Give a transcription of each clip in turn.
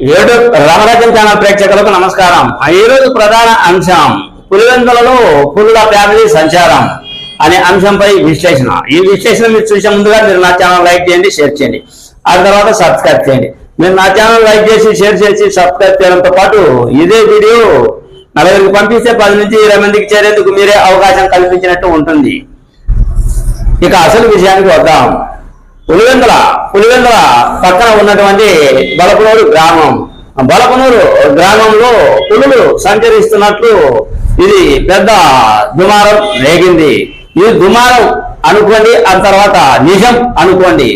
ఏడు రామరాజ్యం ఛానల్ ప్రేక్షకులకు నమస్కారం. ఈరోజు ప్రధాన అంశం పులివెందులలో పులుల ఫ్యామిలీ సంచారం అనే అంశంపై విశ్లేషణ. ఈ విశ్లేషణ మీరు చూసే ముందుగా మీరు నా ఛానల్ లైక్ చేయండి షేర్ చేయండి. ఆ తర్వాత సబ్స్క్రైబ్ చేయండి. మీరు నా ఛానల్ లైక్ చేసి షేర్ చేసి సబ్స్క్రైబ్ చేయడంతో పాటు ఇదే వీడియో నలుగురికి పంపిస్తే పది నుంచి ఇరవై మందికి చేరేందుకు మీరే అవకాశం కల్పించినట్టు ఉంటుంది. ఇక అసలు విషయానికి వద్దాం. పులివెందుల పులివెందుల పక్కన ఉన్నటువంటి బలపనూరు గ్రామం. బలపనూరు గ్రామంలో పులులు సంచరిస్తున్నట్లు ఇది పెద్ద దుమారం రేగింది. ఈ దుమారం అనుకోండి ఆ తర్వాత నిజం అనుకోండి.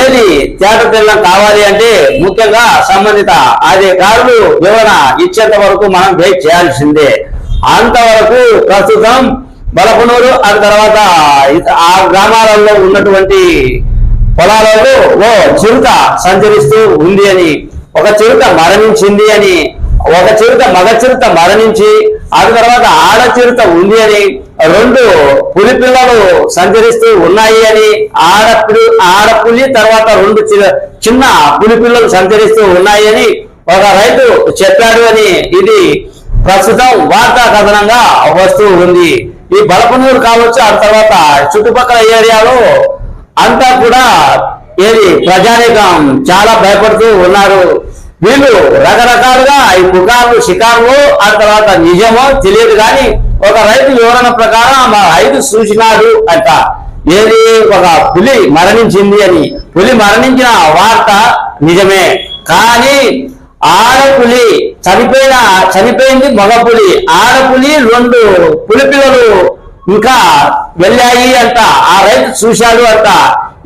ఏది తేట తెల్లం కావాలి అంటే ముఖ్యంగా సంబంధిత అధికారులు వివరణ ఇచ్చేంత వరకు మనం వెయిట్ చేయాల్సిందే. అంతవరకు ప్రస్తుతం బలపనూరు ఆ తర్వాత ఆ గ్రామాలలో ఉన్నటువంటి పొలాలలో ఓ చిరుత సంచరిస్తూ ఉంది అని ఒక చిరుత మరణించింది అని ఒక చిరుత మగ చిరుత మరణించి ఆ తర్వాత ఆడ చిరుత ఉంది అని రెండు పులి పిల్లలు సంచరిస్తూ ఉన్నాయి అని ఆడపులి ఆడపులి తర్వాత రెండు చిన్న పులి పిల్లలు సంచరిస్తూ ఉన్నాయి అని ఒక రైతు చెప్పాడు అని ఇది ప్రస్తుతం వార్తా కథనంగా వస్తూ ఉంది. ఈ బలపనూరు కావచ్చు ఆ తర్వాత చుట్టుపక్కల ఏరియాలో అంతా కూడా ఏది ప్రజానీకం చాలా భయపడుతూ ఉన్నారు. వీళ్ళు రకరకాలుగా ఈ పుకార్లు షికార్లు ఆ తర్వాత నిజమో తెలియదు కానీ ఒక రైతు వివరణ ప్రకారం మా రైతు సూచినాడు అంట. ఏది ఒక పులి మరణించింది అని. పులి మరణించిన వార్త నిజమే. కానీ ఆడపులి చనిపోయిన చనిపోయింది మగపులి ఆడపులి రెండు పులి పిల్లలు. ఇంకా వెళ్ళాయి అంట. ఆ రైతు చూశాడు అంట.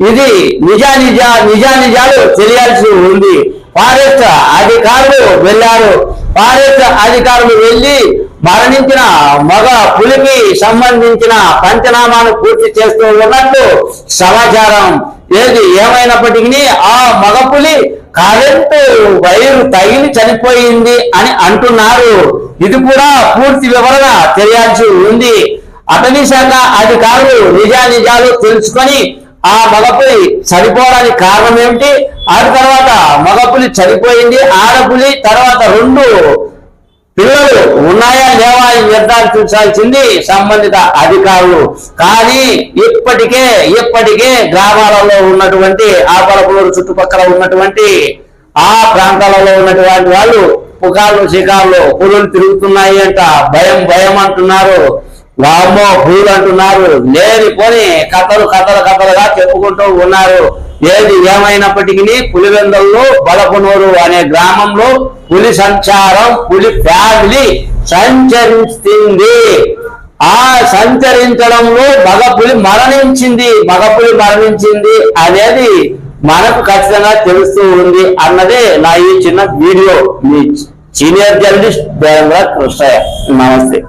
ఇది నిజా నిజా నిజా నిజాలు తెలియాల్సి ఉంది. ఫారెస్ట్ అధికారులు వెళ్ళారు. ఫారెస్ట్ అధికారులు వెళ్ళి మరణించిన మగ పులికి సంబంధించిన పంచనామాను పూర్తి చేస్తూ ఉన్నట్టు సమాచారం. ఏది ఏమైనప్పటికీ ఆ మగ పులి కరెంటు వైరు తగిలి చనిపోయింది అని అంటున్నారు. ఇది కూడా పూర్తి వివరణ తెలియాల్సి ఉంది. అటవీ శాఖ అధికారులు నిజానిజాలు తెలుసుకొని ఆ మగపులి చనిపోవడానికి కారణం ఏమిటి ఆ తర్వాత మగపులి చనిపోయింది ఆడపులి తర్వాత రెండు పిల్లలు ఉన్నాయా లేవా అని నిర్ధారించాల్సింది సంబంధిత అధికారులు. కానీ ఇప్పటికే ఇప్పటికే గ్రామాలలో ఉన్నటువంటి ఆ పలపూరు చుట్టుపక్కల ఉన్నటువంటి ఆ ప్రాంతాలలో ఉన్నటువంటి వాళ్ళు పుకార్లు శికార్లు పులులు తిరుగుతున్నాయి అంట భయం భయం అంటున్నారు. వామ్మో పూలు అంటున్నారు. లేనిపోని కథలు కథలు కథలుగా చెప్పుకుంటూ ఉన్నారు. ఏది ఏమైనప్పటికీ పులివెందల్లో బలపునూరు అనే గ్రామంలో పులి సంచారం పులి ఫ్యామిలీ సంచరిస్తుంది. ఆ సంచరించడంలో మగపులి మరణించింది. మగపులి మరణించింది అనేది మనకు ఖచ్చితంగా తెలుస్తూ ఉంది అన్నదే నా ఈ చిన్న వీడియో. మీ సీనియర్ జర్నలిస్ట్ దేవేంద్ర కృష్ణయ్య. నమస్తే.